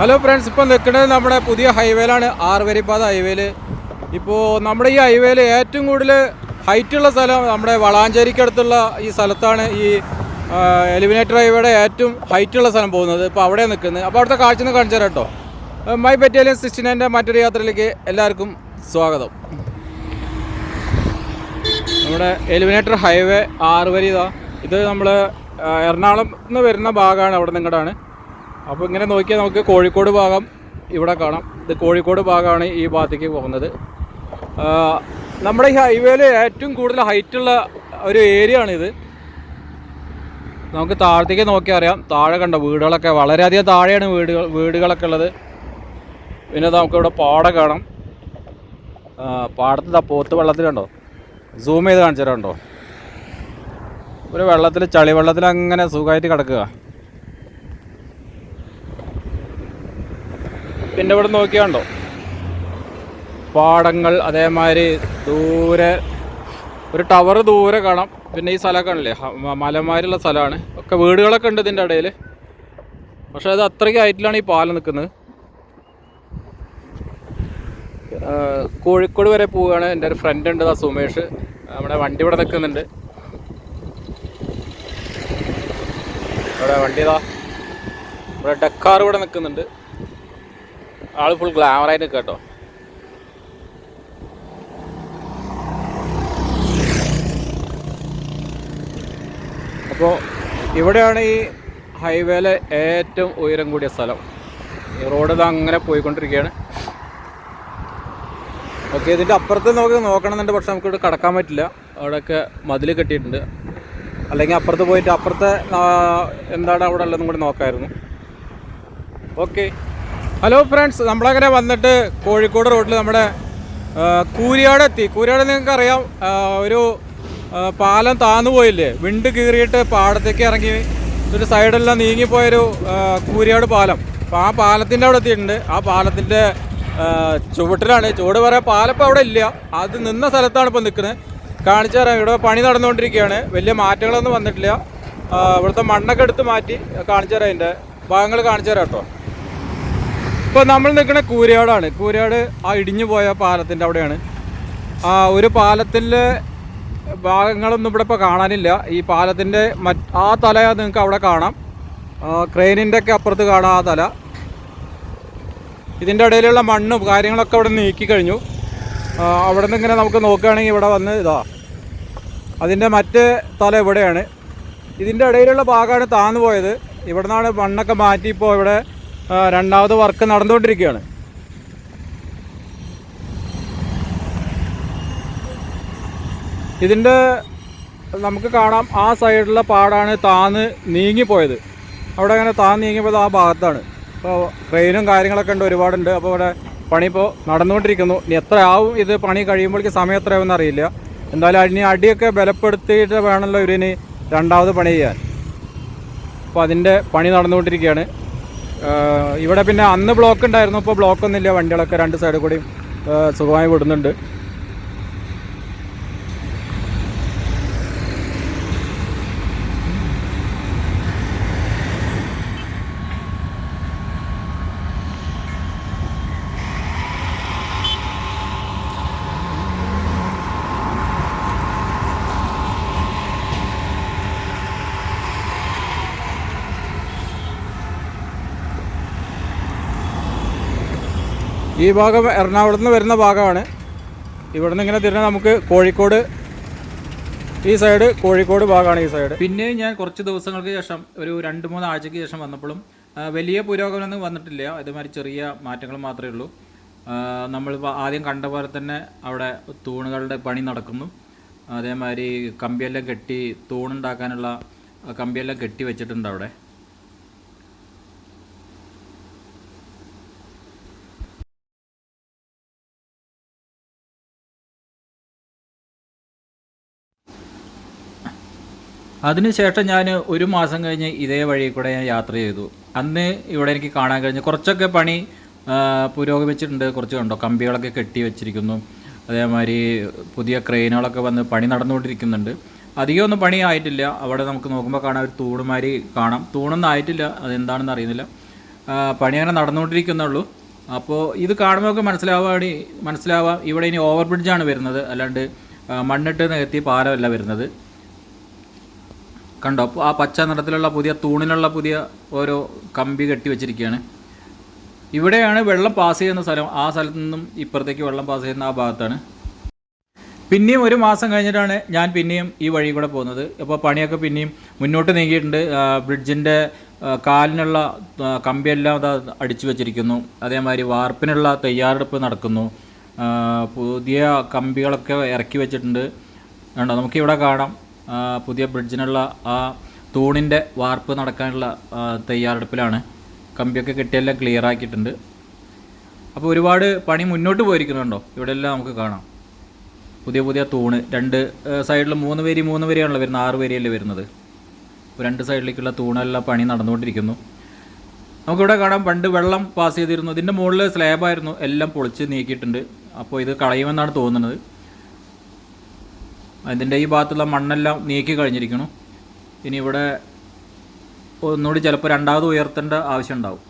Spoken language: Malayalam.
ഹലോ ഫ്രണ്ട്സ് ഇപ്പോൾ നിൽക്കുന്നത് നമ്മുടെ പുതിയ ഹൈവേയിലാണ്. ആറുവരിപ്പാത ഹൈവേയിൽ ഇപ്പോൾ നമ്മുടെ ഈ ഹൈവേയിൽ ഏറ്റവും കൂടുതൽ ഹൈറ്റുള്ള സ്ഥലം നമ്മുടെ വളാഞ്ചേരിക്കടുത്തുള്ള ഈ സ്ഥലത്താണ് ഈ എലിമിനേറ്റർ ഹൈവേയുടെ ഏറ്റവും ഹൈറ്റുള്ള സ്ഥലം പോകുന്നത്. ഇപ്പോൾ അവിടെ നിൽക്കുന്നത്. അപ്പോൾ അവിടുത്തെ കാഴ്ച ഒന്ന് കാണിച്ചു തരാം കേട്ടോ മൈ ബറ്റാലിയൻ സിക്സ്റ്റി നയന്റെ മറ്റൊരു യാത്രയിലേക്ക് എല്ലാവർക്കും സ്വാഗതം. നമ്മുടെ എലിമിനേറ്റർ ഹൈവേ ആറുവരി ഇതാ. ഇത് നമ്മൾ എറണാകുളം നിന്ന് വരുന്ന ഭാഗമാണ് അവിടെ നിങ്ങളുടെയാണ് അപ്പോൾ ഇങ്ങനെ നോക്കിയാൽ നമുക്ക് കോഴിക്കോട് ഭാഗം ഇവിടെ കാണാം. ഇത് കോഴിക്കോട് ഭാഗമാണ് ഈ ഭാഗത്തേക്ക് പോകുന്നത്. നമ്മുടെ ഈ ഹൈവേയിൽ ഏറ്റവും കൂടുതൽ ഹൈറ്റുള്ള ഒരു ഏരിയ ആണിത് നമുക്ക് താഴത്തേക്ക് നോക്കി അറിയാം. താഴെ കണ്ട വീടുകളൊക്കെ വളരെയധികം താഴെയാണ് വീടുകൾ വീടുകളൊക്കെ ഉള്ളത്. പിന്നെ നമുക്കിവിടെ പാടം കാണാം. പാടത്ത് പോത്ത് വെള്ളത്തിൽ കണ്ടോ? സൂം ചെയ്ത് കാണിച്ചു തരാം ഒരു വെള്ളത്തിൽ ചളി വെള്ളത്തിൽ അങ്ങനെ സുഖമായിട്ട് കിടക്കുക. പിന്നെ ഇവിടെ നോക്കിയാണ്ടോ പാടങ്ങൾ അതേമാതിരി ദൂരെ ഒരു ടവർ ദൂരെ കാണാം. പിന്നെ ഈ സ്ഥലമൊക്കെ ആണല്ലേ മലമാരുള്ള സ്ഥലമാണ്. ഒക്കെ വീടുകളൊക്കെ ഉണ്ട് ഇതിന്റെ ഇടയിൽ. പക്ഷേ അത് അത്രയ്ക്ക് ഹൈറ്റിലാണ് ഈ പാലം നിൽക്കുന്നത്. കോഴിക്കോട് വരെ പോവുകയാണ് എന്റെ ഒരു ഫ്രണ്ട് ഉണ്ട് ആ സുമേഷ്. നമ്മുടെ വണ്ടി ഇവിടെ നിൽക്കുന്നുണ്ട്. ഇവിടെ വണ്ടി ഇതാ ഇവിടെ ഡക്കാർ ഇവിടെ നിൽക്കുന്നുണ്ട്. ആൾ ഫുൾ ഗ്ലാമറായിട്ട് കേട്ടോ അപ്പോൾ ഇവിടെയാണ് ഈ ഹൈവേയിലെ ഏറ്റവും ഉയരം കൂടിയ സ്ഥലം. ഈ റോഡ് ഇത് അങ്ങനെ പോയിക്കൊണ്ടിരിക്കുകയാണ് ഓക്കെ ഇതിന്റെ അപ്പുറത്ത് നമുക്ക് നോക്കണമെന്നുണ്ട് പക്ഷെ നമുക്ക് ഇവിടെ കടക്കാൻ പറ്റില്ല. അവിടെയൊക്കെ മതിൽ കെട്ടിയിട്ടുണ്ട്. അല്ലെങ്കിൽ അപ്പുറത്ത് പോയിട്ട് അപ്പുറത്തെ എന്താണ് അവിടെ ഉള്ളതെന്നും കൂടി നോക്കായിരുന്നു. ഓക്കെ. ഹലോ ഫ്രണ്ട്സ് നമ്മളങ്ങനെ വന്നിട്ട് കോഴിക്കോട് റോഡിൽ നമ്മുടെ കൂരിയാട് എത്തി. കൂരിയാട് നിങ്ങൾക്ക് അറിയാം ഒരു പാലം താന്നു പോയില്ലേ? വിണ്ട് കീറിയിട്ട് പാടത്തേക്ക് ഇറങ്ങി ഒരു സൈഡെല്ലാം നീങ്ങിപ്പോയൊരു കൂരിയാട് പാലം. അപ്പോൾ ആ പാലത്തിന്റെ അവിടെ എത്തിയിട്ടുണ്ട്. ആ പാലത്തിന്റെ ചുവട്ടിലാണ്. ചുവട് പാലം ഇപ്പോൾ അവിടെ ഇല്ല. അത് നിന്ന സ്ഥലത്താണ് ഇപ്പോൾ നിൽക്കുന്നത്. കാണിച്ചു തരാം. ഇവിടെ പണി നടന്നുകൊണ്ടിരിക്കുകയാണ്. വലിയ മാറ്റങ്ങളൊന്നും വന്നിട്ടില്ല. ഇവിടുത്തെ മണ്ണൊക്കെ എടുത്ത് മാറ്റി കാണിച്ചു തരാം അതിന്റെ. ഭാഗങ്ങൾ കാണിച്ചു തരാം കേട്ടോ. ഇപ്പോൾ നമ്മൾ നിൽക്കുന്ന കൂരയാടാണ്. കൂരയാട് ആ ഇടിഞ്ഞു പോയ പാലത്തിന്റെ അവിടെയാണ്. ആ ഒരു പാലത്തിന്റെ ഭാഗങ്ങളൊന്നും ഇവിടെ ഇപ്പോൾ കാണാനില്ല. ഈ പാലത്തിന്റെ മറ്റ് ആ തല നിങ്ങൾക്ക് അവിടെ കാണാം. ക്രെയിനിന്റെ ഒക്കെ അപ്പുറത്ത് കാണാം ആ തല. ഇതിന്റെ ഇടയിലുള്ള മണ്ണും കാര്യങ്ങളൊക്കെ അവിടെ നീക്കി കഴിഞ്ഞു. അവിടെ നിന്ന് ഇങ്ങനെ നമുക്ക് നോക്കുകയാണെങ്കിൽ ഇവിടെ വന്ന് ഇതാ അതിന്റെ മറ്റ് തല ഇവിടെയാണ്. ഇതിന്റെ ഇടയിലുള്ള ഭാഗമാണ് താന്നു പോയത്. ഇവിടെ നിന്നാണ് മണ്ണൊക്കെ മാറ്റി ഇപ്പോൾ ഇവിടെ രണ്ടാമത് വർക്ക് നടന്നുകൊണ്ടിരിക്കുകയാണ്. ഇതിന്റെ നമുക്ക് കാണാം ആ സൈഡിലുള്ള പാടാണ് താന്ന് നീങ്ങിപ്പോയത്. അവിടെ അങ്ങനെ താന്ന് നീങ്ങിപ്പോയത് ആ ഭാഗത്താണ്. അപ്പോൾ ട്രെയിനും കാര്യങ്ങളൊക്കെ ഉണ്ട് ഒരുപാടുണ്ട്. അപ്പോൾ ഇവിടെ പണി ഇപ്പോൾ നടന്നുകൊണ്ടിരിക്കുന്നു. ഇനി എത്ര ആവും ഇത് പണി കഴിയുമ്പോഴേക്ക് സമയം എത്രയാവുമെന്ന് അറിയില്ല. എന്തായാലും ഇനി അടിയൊക്കെ ബലപ്പെടുത്തിയിട്ട് വേണമല്ലോ ഇവരിനി രണ്ടാമത് പണി ചെയ്യാൻ. അപ്പോൾ അതിന്റെ പണി നടന്നുകൊണ്ടിരിക്കുകയാണ്. ഇവിടെ പിന്നെ അന്ന് ബ്ലോക്ക് ഉണ്ടായിരുന്നു. ഇപ്പോൾ ബ്ലോക്കൊന്നുമില്ല വണ്ടികളൊക്കെ രണ്ട് സൈഡിൽ കൂടിയും സുഖമായി വിടുന്നുണ്ട്. ഈ ഭാഗം എറണാകുളത്ത് നിന്ന് വരുന്ന ഭാഗമാണ്. ഇവിടെ നിന്ന് ഇങ്ങനെ തിരിഞ്ഞാൽ നമുക്ക് കോഴിക്കോട് ഈ സൈഡ് കോഴിക്കോട് ഭാഗമാണ് ഈ സൈഡ് പിന്നെ ഞാൻ കുറച്ച് ദിവസങ്ങൾക്ക് ശേഷം ഒരു രണ്ട് മൂന്ന് ആഴ്ചയ്ക്ക് ശേഷം വന്നപ്പോഴും വലിയ പുരോഗമനമൊന്നും വന്നിട്ടില്ല. ഇതുമാതിരി ചെറിയ മാറ്റങ്ങൾ മാത്രമേ ഉള്ളൂ. നമ്മൾ ആദ്യം കണ്ട പോലെ തന്നെ അവിടെ തൂണുകളുടെ പണി നടക്കുന്നു. അതേമാതിരി കമ്പിയെല്ലാം കെട്ടി തൂണുണ്ടാക്കാനുള്ള കമ്പിയെല്ലാം കെട്ടി വെച്ചിട്ടുണ്ട് അവിടെ. അതിനുശേഷം ഞാൻ ഒരു മാസം കഴിഞ്ഞ് ഇതേ വഴി കൂടെ ഞാൻ യാത്ര ചെയ്തു. അന്ന് ഇവിടെ എനിക്ക് കാണാൻ കഴിഞ്ഞു കുറച്ചൊക്കെ പണി പുരോഗമിച്ചിട്ടുണ്ട്. കുറച്ച് കണ്ടോ കമ്പികളൊക്കെ കെട്ടി വെച്ചിരിക്കുന്നു. അതേമാതിരി പുതിയ ക്രെയിനുകളൊക്കെ വന്ന് പണി നടന്നുകൊണ്ടിരിക്കുന്നുണ്ട്. അധികമൊന്നും പണി ആയിട്ടില്ല. അവിടെ നമുക്ക് നോക്കുമ്പോൾ കാണാൻ ഒരു തൂണുമാരി കാണാം. തൂണൊന്നും ആയിട്ടില്ല. അതെന്താണെന്ന് അറിയുന്നില്ല. പണി അങ്ങനെ നടന്നുകൊണ്ടിരിക്കുന്നുള്ളൂ. അപ്പോൾ ഇത് കാണുമ്പോൾ മനസ്സിലാവാടി മനസ്സിലാവാം. ഇവിടെ ഇനി ഓവർ ബ്രിഡ്ജാണ് വരുന്നത്. അല്ലാണ്ട് മണ്ണിട്ട് നികത്തി പാലമല്ല വരുന്നത്. കണ്ടോ? അപ്പോൾ ആ പച്ച നിറത്തിലുള്ള പുതിയ തൂണിലുള്ള പുതിയ ഓരോ കമ്പി കെട്ടി വെച്ചിരിക്കുകയാണ്. ഇവിടെയാണ് വെള്ളം പാസ് ചെയ്യുന്ന സ്ഥലം. ആ സ്ഥലത്ത് നിന്നും ഇപ്പുറത്തേക്ക് വെള്ളം പാസ് ചെയ്യുന്ന ആ ഭാഗത്താണ്. പിന്നെയും ഒരു മാസം കഴിഞ്ഞിട്ടാണ് ഞാൻ പിന്നെയും ഈ വഴി കൂടെ പോകുന്നത്. അപ്പോൾ പണിയൊക്കെ പിന്നെയും മുന്നോട്ട് നീങ്ങിയിട്ടുണ്ട്. ബ്രിഡ്ജിന്റെ കാലിനുള്ള കമ്പിയെല്ലാം അത് അടിച്ചു വെച്ചിരിക്കുന്നു. അതേമാതിരി വാർപ്പിനുള്ള തയ്യാറെടുപ്പ് നടക്കുന്നു. പുതിയ കമ്പികളൊക്കെ ഇറക്കി വെച്ചിട്ടുണ്ട്. കണ്ടോ? നമുക്കിവിടെ കാണാം. പുതിയ ബ്രിഡ്ജിനുള്ള ആ തൂണിന്റെ വാർപ്പ് നടക്കാനുള്ള തയ്യാറെടുപ്പിലാണ്. കമ്പിയൊക്കെ കെട്ടിയെല്ലാം ക്ലിയർ ആക്കിയിട്ടുണ്ട്. അപ്പോൾ ഒരുപാട് പണി മുന്നോട്ട് പോയിരിക്കുന്നുണ്ടോ? ഇവിടെ എല്ലാം നമുക്ക് കാണാം. പുതിയ പുതിയ തൂണ് രണ്ട് സൈഡിൽ മൂന്ന് വരി മൂന്ന് വരിയാണല്ലോ വരുന്നത് ആറ് വരിയല്ലേ വരുന്നത്. രണ്ട് സൈഡിലേക്കുള്ള തൂണെല്ലാം പണി നടന്നുകൊണ്ടിരിക്കുന്നു. നമുക്കിവിടെ കാണാം പണ്ട് വെള്ളം പാസ് ചെയ്തിരുന്നു. ഇതിന്റെ മുകളിൽ സ്ലാബായിരുന്നു എല്ലാം പൊളിച്ച് നീക്കിയിട്ടുണ്ട്. അപ്പോൾ ഇത് കളയുമെന്നാണ് തോന്നുന്നത്. അതിന്റെ ഈ ഭാഗത്തുള്ള മണ്ണെല്ലാം നീക്കി കഴിഞ്ഞിരിക്കുന്നു ഇനി ഇവിടെ ഒന്നുകൂടി ചിലപ്പോൾ രണ്ടാമത് ഉയർത്തേണ്ട ആവശ്യം ഉണ്ടാവും.